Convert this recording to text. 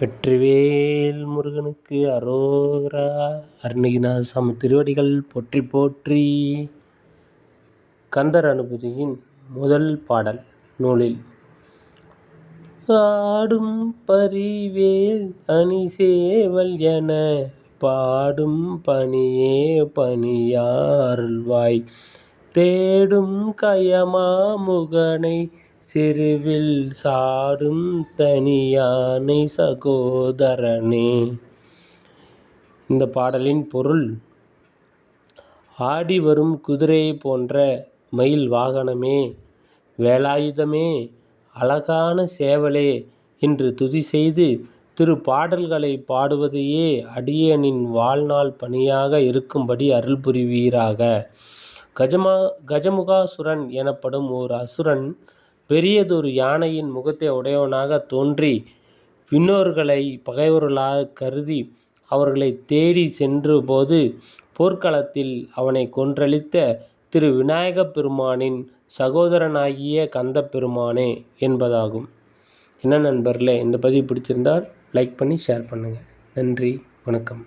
வெற்றிவேல் முருகனுக்கு அரோகரா. அருணகிநாத சாமி திருவடிகள் போற்றி போற்றி. கந்தர் அனுபூதியின் முதல் பாடல் நூலில் ஆடும் பரிவேல் அணிசேவல் என பாடும் பணியே பணியாருள்வாய். தேடும் கயமா முகனை சிறுவில் சாடும் தனியானை சகோதரனே. இந்த பாடலின் பொருள் ஆடி வரும் குதிரையை போன்ற மயில் வாகனமே வேலாயுதமே அழகான சேவலே என்று துதி செய்து திரு பாடல்களை பாடுவதையே அடியனின் வாழ்நாள் பணியாக இருக்கும்படி அருள் புரிவீராக. கஜமா கஜமுகாசுரன் எனப்படும் ஓர் அசுரன் பெரியதொரு யானையின் முகத்தை உடையவனாக தோன்றி விண்ணோர்களை பகைவர்களாக கருதி அவர்களை தேடி சென்றபோது போர்க்களத்தில் அவனை கொன்றளித்த திரு விநாயகப் பெருமானின் சகோதரனாகிய கந்த பெருமானே என்பதாகும். என்ன நண்பர்களே இந்த பதிவு பிடிச்சிருந்தால் லைக் பண்ணி ஷேர் பண்ணுங்கள் நன்றி வணக்கம்.